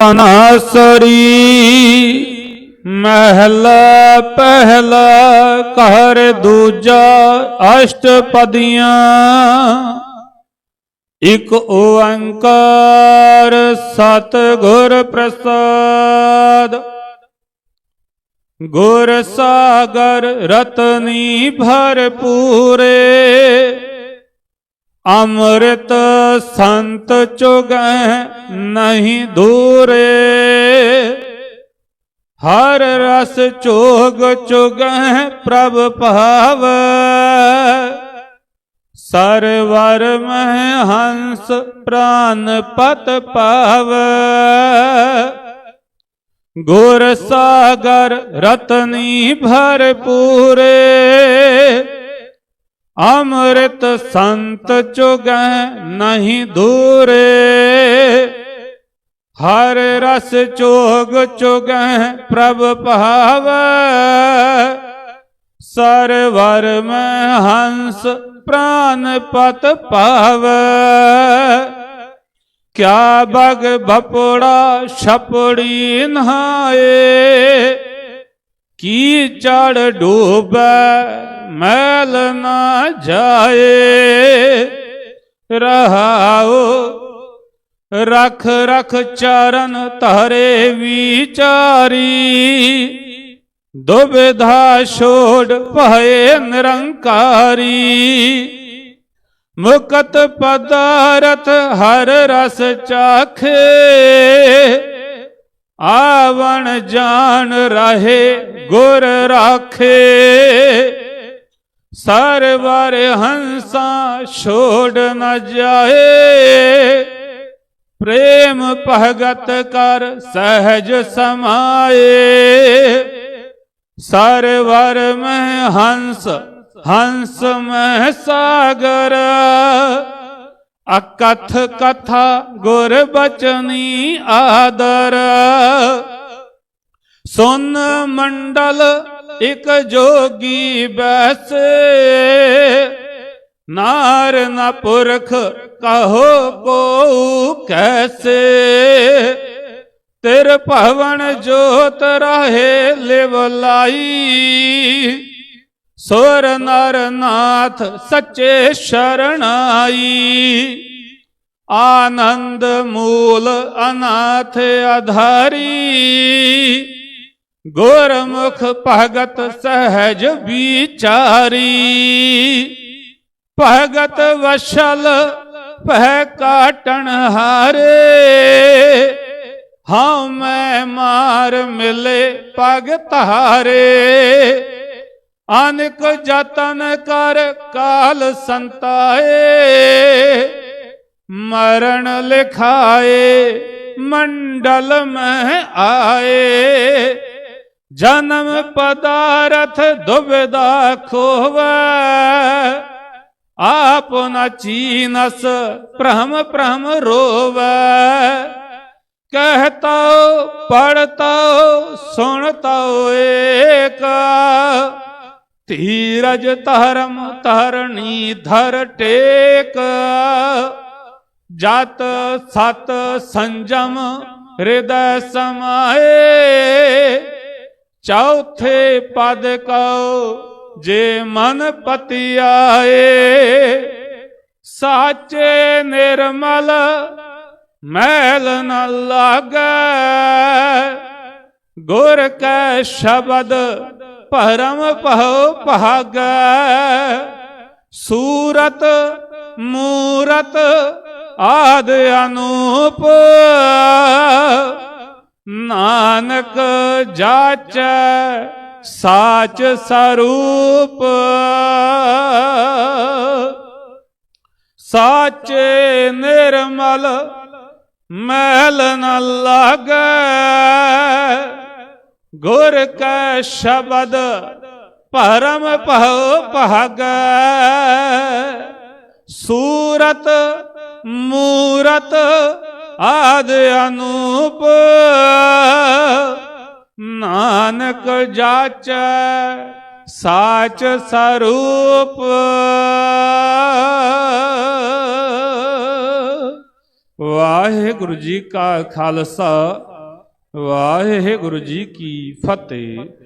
ਅਨਾਸਰੀ ਮਹਿਲਾ ਪਹਿਲਾ ਘਰ ਦੂਜਾ ਅਸ਼ਟਪਦੀਆਂ ਇਕ ਓੰਕਾਰ ਸਤਿਗੁਰ ਪ੍ਰਸਾਦ ਗੁਰ ਸਾਗਰ ਰਤਨੀ ਭਰਪੂਰੇ ਅੰਮ੍ਰਿਤ ਸੰਤ ਚੁਗੈ ਨਹੀਂ ਦੂਰੇ। ਹਰ ਰਸ ਚੋਗ ਚੁਗੈ ਪ੍ਰਭ ਭਾਵ। ਸਰਵਰ ਮਹਿ ਹੰਸ ਪ੍ਰਾਨ ਪਤ ਪਾਵ। ਗੁਰ ਸਾਗਰ ਰਤਨੀ ਭਰਪੂਰੇ। ਅੰਮ੍ਰਿਤ ਸੰਤ ਚੁਗੈ ਨਹੀਂ ਦੂਰੇ। ਹਰ ਰਸ ਚੋਗ ਚੁਗੈ ਪ੍ਰਭ ਭਾਵੈ। ਸਰਵਰ ਮੈਂ ਹੰਸ ਪ੍ਰਾਨ ਪਤ ਪਾਵੈ। ਕਿਆ ਬਗ ਭਪੜਾ ਛਪੜੀ ਨਹਾਏ। ਕੀ ਚੜ ਡੂਬੈ ਮੈਲ ਨਾ ਜਾਏ ਰਹਾਓ ਰਖ ਰਖ ਚਰਨ ਧਰੇ ਵਿਚਾਰੀ, ਦੁਬਿਧਾ ਛੋੜ ਭਏ ਨਿਰੰਕਾਰੀ। ਮੁਕਤ ਪਦਾਰਥ ਹਰ ਰਸ ਚਾਖੇ, ਆਵਣ ਜਾਣ ਰਹੇ ਗੁਰ ਰਾਖੇ। ਸਰਵਰ ਹੰਸਾ ਛੋੜ ਨ ਜਾਏ। ਪ੍ਰੇਮ ਭਗਤ ਕਰ ਸਹਿਜ ਸਮਾਏ। ਸਰਵਰ ਮੈਂ ਹੰਸ ਹੰਸ ਮੈਂ ਸਾਗਰ। ਅਕਥ ਕਥਾ ਗੁਰ ਬਚਨੀ ਆਦਰ। ਸੁਨ ਮੰਡਲ ਇਕ ਜੋਗੀ ਬੈਸ, ਨਾਰ ਨ ਪੁਰਖ ਕਹੋ ਕੋ ਕੈਸੇ। ਤੇਰ ਭਵਨ ਜੋਤ ਰਹੇ ਲਿਵ ਲਾਈ, ਸੁਰ ਨਰ ਨਾਥ ਸੱਚੇ ਸ਼ਰਣਾਈ ਆਨੰਦ ਮੂਲ ਅਨਾਥ ਅਧਾਰੀ ਗੁਰਮੁਖ ਭਗਤ ਸਹਿਜ ਵਿਚਾਰੀ। ਭਗਤ ਵਸ਼ਲ ਪਹਿ ਕਾਟਣ ਹਾਰੇ। ਹਉ ਮੈਂ ਮਾਰ ਮਿਲੇ ਪਗ ਧਾਰੇ। ਅਨਕ ਜਤਨ ਕਰ ਕਾਲ ਸੰਤਾਏ। ਮਰਨ ਲਿਖਾਏ, ਮੰਡਲ ਮੈਂ ਆਏ। ਜਨਮ ਪਦਾਰਥ ਦੁਬਿਦਾ ਖੋਵੈ। ਆਪ ਨ ਚੀਨਸ ਭ੍ਰਮ ਭ੍ਰਮ ਰੋਵੈ। ਕਹਤਾ ਪੜਤਾ ਸੁਣਤਾ ਏਕ। ਧੀਰਜ ਧਰਮ ਧਰਣੀ ਧਰ ਟੇਕ। ਜਤ ਸਤ ਸੰਜਮ ਹਿਰਦੈ ਸਮਾਏ। ਚੌਥੇ ਪਦ ਕਉ, ਜੇ ਮਨ ਪਤੀ ਆਏ ਸਾਚੇ ਨਿਰਮਲ ਮੈਲ ਨ ਲਾਗੈ। ਗੁਰ ਕੈ ਸ਼ਬਦ ਭਰਮ ਭਉ ਭਾਗੈ। ਸੂਰਤ, ਮੂਰਤ ਆਦ ਅਨੂਪ ਨਾਨਕ ਜਾਚੈ, ਸਾਚ ਸਰੂਪ। ਸਾਚੇ ਨਿਰਮਲ ਮੈਲ ਨ ਲਾਗੈ, ਗੁਰ ਕੈ ਸ਼ਬਦ ਭਰਮ ਭਉ ਭਾਗੈ ਸੂਰਤ, ਮੂਰਤ ਆਦ ਅਨੂਪ ਨਾਨਕ ਜਾਚੈ ਸਾਚ ਸਰੂਪ। ਵਾਹਿਗੁਰੂ ਜੀ ਕਾ ਖਾਲਸਾ ਵਾਹਿਗੁਰੂ ਜੀ ਕੀ ਫਤਿਹ।